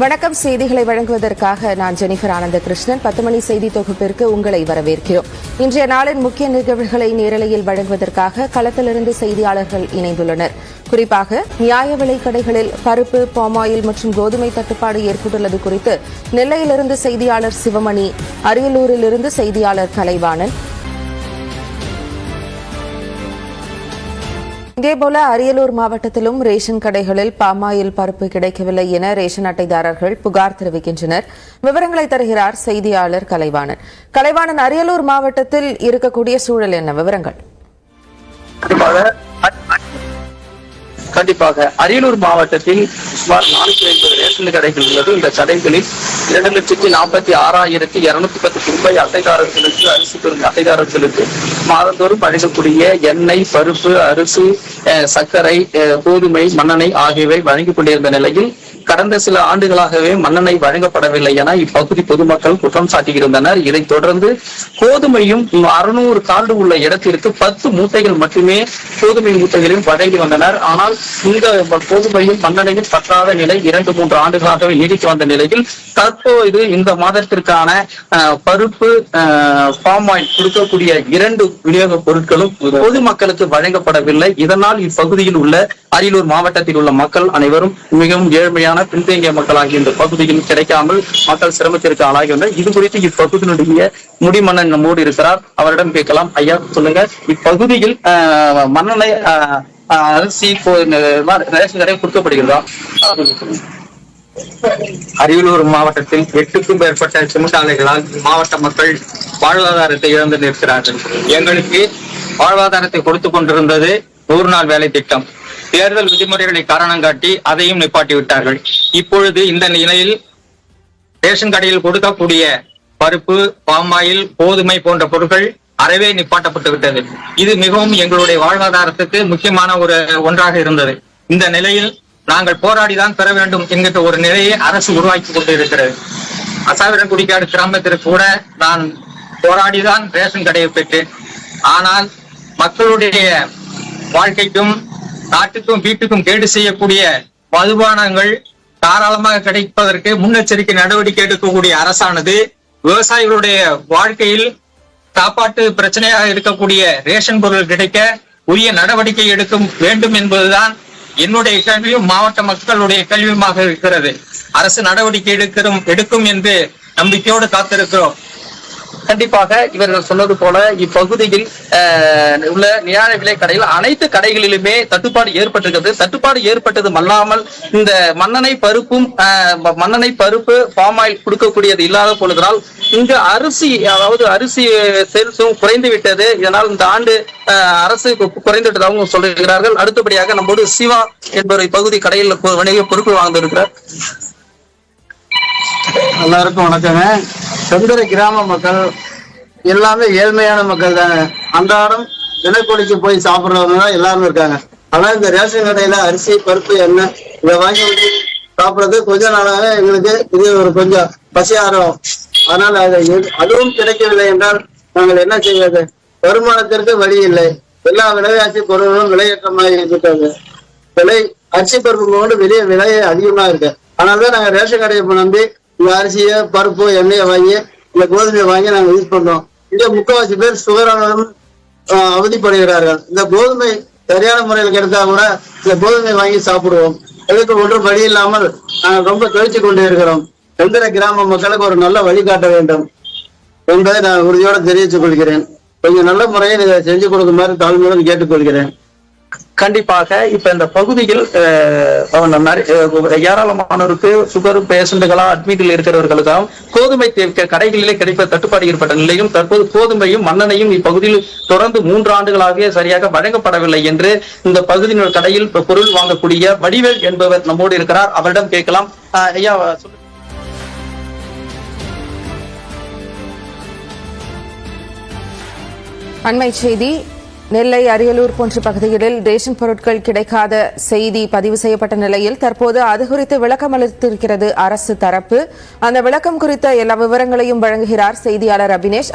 வணக்கம். செய்திகளை வழங்குவதற்காக நான் ஜெனிஃபர் ஆனந்த கிருஷ்ணன் பத்து மணி செய்தி தொகுப்பிற்கு உங்களை வரவேற்கிறோம். இன்றைய நாளின் முக்கிய நிகழ்வுகளை நேரலையில் வழங்குவதற்காக களத்திலிருந்து செய்தியாளர்கள் இணைந்துள்ளனர். குறிப்பாக நியாய விலை கடைகளில் பருப்பு பாமாயில் மற்றும் கோதுமை தட்டுப்பாடு ஏற்பட்டுள்ளது குறித்து நெல்லையிலிருந்து செய்தியாளர் சிவமணி அரியலூரிலிருந்து செய்தியாளர் கலைவாணன் இதேபோல அரியலூர் மாவட்டத்திலும் ரேஷன் கடைகளில் பாமாயில் பருப்பு கிடைக்கவில்லை என ரேஷன் அட்டைதாரர்கள் புகார் தெரிவிக்கின்றனர். விவரங்களை தருகிறார் செய்தியாளர் கலைவாணன். கலைவாணன் அரியலூர் மாவட்டத்தில் இருக்கக்கூடிய சூழல் என்ன? விவரங்கள். கண்டிப்பாக அரியலூர் மாவட்டத்தில் சுமார் நானூத்தி ஐம்பது ரேஷன் கடைகள் உள்ளது. இந்த கடைகளில் இரண்டு லட்சத்தி நாற்பத்தி ஆறாயிரத்தி இருநூத்தி பத்து ரூபாய் அட்டைதாரர்களுக்கு அரிசி பெறும் அட்டைதாரர்களுக்கு மாதந்தோறும் வழங்கக்கூடிய எண்ணெய் பருப்பு அரிசி அஹ், சர்க்கரை கோதுமை மண்ணெண்ணெய் ஆகியவை வழங்கிக் கொண்டிருந்த நிலையில் கடந்த சில ஆண்டுகளாகவே மண்ணெண்ணெய் வழங்கப்படவில்லை என இப்பகுதி பொதுமக்கள் குற்றம் சாட்டியிருந்தனர். இதைத் தொடர்ந்து கோதுமையும் அறுநூறு கார்டு உள்ள இடத்திற்கு பத்து மூட்டைகள் மட்டுமே கோதுமை மூட்டைகளையும் வழங்கி வந்தனர். ஆனால் இந்த கோதுமையும் மண்ணெண்ணையும் பற்றாத நிலை இரண்டு மூன்று ஆண்டுகளாகவே நீடித்து வந்த நிலையில் தற்போது இந்த மாதத்திற்கான பருப்பு பாம் ஆயில் கொடுக்கக்கூடிய இரண்டு விநியோக பொருட்களும் பொதுமக்களுக்கு வழங்கப்படவில்லை. இதனால் இப்பகுதியில் உள்ள அரியலூர் மாவட்டத்தில் உள்ள மக்கள் அனைவரும் மிகவும் ஏழ்மையான பின்தங்கிய மக்களாகிய இந்த பகுதியில் கிடைக்காமல் மக்கள் சிரமத்திற்கு ஆளாகின்றனர் இது குறித்து இப்பகுதியினுடைய முடிமன்னன் நம்மோடு இருக்கிறார். அவரிடம் கேட்கலாம். ஐயா சொல்லுங்க. இப்பகுதியில் மன்னனை அரிசி ரேஷன் கடை கொடுக்கப்படுகிறதா? அரியலூர் மாவட்டத்தில் எட்டுக்கும் மேற்பட்ட சிமுசாலைகளால் மாவட்ட மக்கள் வாழ்வாதாரத்தை இழந்து நிற்கிறார்கள். எங்களுக்கு வாழ்வாதாரத்தை கொடுத்து கொண்டிருந்தது நூறு நாள் வேலை திட்டம். தேர்தல் விதிமுறைகளை காரணம் காட்டி அதையும் நிப்பாட்டி விட்டார்கள் இப்பொழுது இந்த நிலையில் ரேஷன் கடையில் கொடுக்கக்கூடிய பருப்பு பாமாயில் கோதுமை போன்ற பொருட்கள் அறவே நிப்பாட்டப்பட்டு விட்டது. இது மிகவும் எங்களுடைய வாழ்வாதாரத்துக்கு முக்கியமான ஒரு ஒன்றாக இருந்தது. இந்த நிலையில் நாங்கள் போராடிதான் பெற வேண்டும் என்கிற ஒரு நிலையை அரசு உருவாக்கி கொண்டு இருக்கிறது அசாவிரங்குடிக்காடு கிராமத்திற்கு கூட நான் போராடிதான் ரேஷன் கடையை பெற்றேன். ஆனால் மக்களுடைய வாழ்க்கைக்கும் நாட்டுக்கும் வீட்டுக்கும் கேடு செய்யக்கூடிய மதுபானங்கள் தாராளமாக கிடைப்பதற்கு முன்னெச்சரிக்கை நடவடிக்கை எடுக்கக்கூடிய அரசானது விவசாயிகளுடைய வாழ்க்கையில் சாப்பாட்டு பிரச்சனையாக இருக்கக்கூடிய ரேஷன் பொருள் கிடைக்க உரிய நடவடிக்கை எடுக்கும் வேண்டும் என்பதுதான் என்னுடைய கல்வியும் மாவட்ட மக்களுடைய கல்வியுமாக இருக்கிறது. அரசு நடவடிக்கை எடுக்கிறோம் எடுக்கும் என்று நம்பிக்கையோடு காத்திருக்கிறோம். கண்டிப்பாக இவர்கள் சொன்னது போல இப்பகுதியில் உள்ள நியாய விலை கடையில் அனைத்து கடைகளிலுமே தட்டுப்பாடு ஏற்பட்டிருக்கிறது. தட்டுப்பாடு ஏற்பட்டது அல்லாமல் இந்த மண்ணெண்ணெய் பருப்பும் அஹ், பருப்பு பாம் ஆயில் கொடுக்கக்கூடியது இல்லாத பொழுதனால் இங்கு அரிசி அதாவது அரிசி சேல்ஸும் குறைந்து விட்டது. இதனால் இந்த ஆண்டு அஹ், அரசு குறைந்துவிட்டதாகவும் குறைந்து விட்டதாகவும் சொல்லுகிறார்கள். அடுத்தபடியாக நம்மோடு சிவா என்பவர் இப்பகுதி கடையில் வணிக பொருட்கள் வாழ்ந்திருக்கிறார் எல்லாருக்கும் வணக்கங்க. செந்தரை கிராம மக்கள் எல்லாமே ஏழ்மையான மக்கள் தாங்க அன்றாடம் தினக்கூலிக்கு போய் சாப்பிடுறவங்க தான் எல்லாரும் இருக்காங்க. ஆனா இந்த ரேஷன் கடையில அரிசி பருப்பு எண்ணெய் இதை வாங்கி வந்து சாப்பிடுறது கொஞ்ச நாளாக எங்களுக்கு இது ஒரு கொஞ்சம் பசி ஆரம்பம் அதனால அது அதுவும் கிடைக்கவில்லை என்றால் நாங்கள் என்ன செய்வது? வருமானத்திற்கு வழி இல்லை. எல்லா விலைவாசி பொருள்களும் விலையேற்றமாக இருக்கின்றது விலை அரிசி பருப்பு கொண்டு வெளியே விலை அதிகமா இருக்கு. அதனாலதான் நாங்க ரேஷன் கடையை நம்பி இந்த அரிசியை பருப்பு எண்ணெயை வாங்கி இந்த கோதுமையை வாங்கி நாங்க யூஸ் பண்றோம். இங்கே முக்கால்வாசி பேர் சுகரானதும் அவதிப்படுகிறார்கள். இந்த கோதுமை சரியான முறையில் கிடைத்தா கூட இந்த கோதுமை வாங்கி சாப்பிடுவோம். எதுக்கு ஒன்றும் வழி இல்லாமல் நாங்கள் ரொம்ப கழிச்சு கொண்டு இருக்கிறோம். எந்திர கிராம மக்களுக்கு ஒரு நல்ல வழிகாட்ட வேண்டும் என்பதை நான் உறுதியோடு தெரிவித்துக் கொள்கிறேன். கொஞ்சம் நல்ல முறையில் இதை செஞ்சு கொடுக்குமாறு தாழ்மையுடன் கேட்டுக்கொள்கிறேன். கண்டிப்பாக இப்ப இந்த பகுதியில் ஏராளமானோருக்கு சுகர் பேஷண்ட்டுகளா அட்மிட்டில் இருக்கிறவர்களுக்காகவும் கோதுமை கடைகளிலே கிடைப்ப தட்டுப்பாடு ஏற்பட்ட நிலையும் தற்போது கோதுமையும் மண்ணெண்ணையும் இப்பகுதியில் தொடர்ந்து மூன்று ஆண்டுகளாகவே சரியாக வழங்கப்படவில்லை என்று இந்த பகுதியின் கடையில் பொருள் வாங்கக்கூடிய வடிவேல் என்பவர் நம்மோடு இருக்கிறார். அவரிடம் கேட்கலாம். அஹ், ஐயா அண்மை செய்தி நெல்லை அரியலூர் போன்ற பகுதிகளில் ரேஷன் பொருட்கள் கிடைக்காத செய்தி பதிவு செய்யப்பட்ட நிலையில் தற்போது அது குறித்து விளக்கம் அளித்திருக்கிறது அரசு தரப்பு. அந்த விளக்கம் குறித்த எல்லா விவரங்களையும் வழங்குகிறார் செய்தியாளர் அபினேஷ்.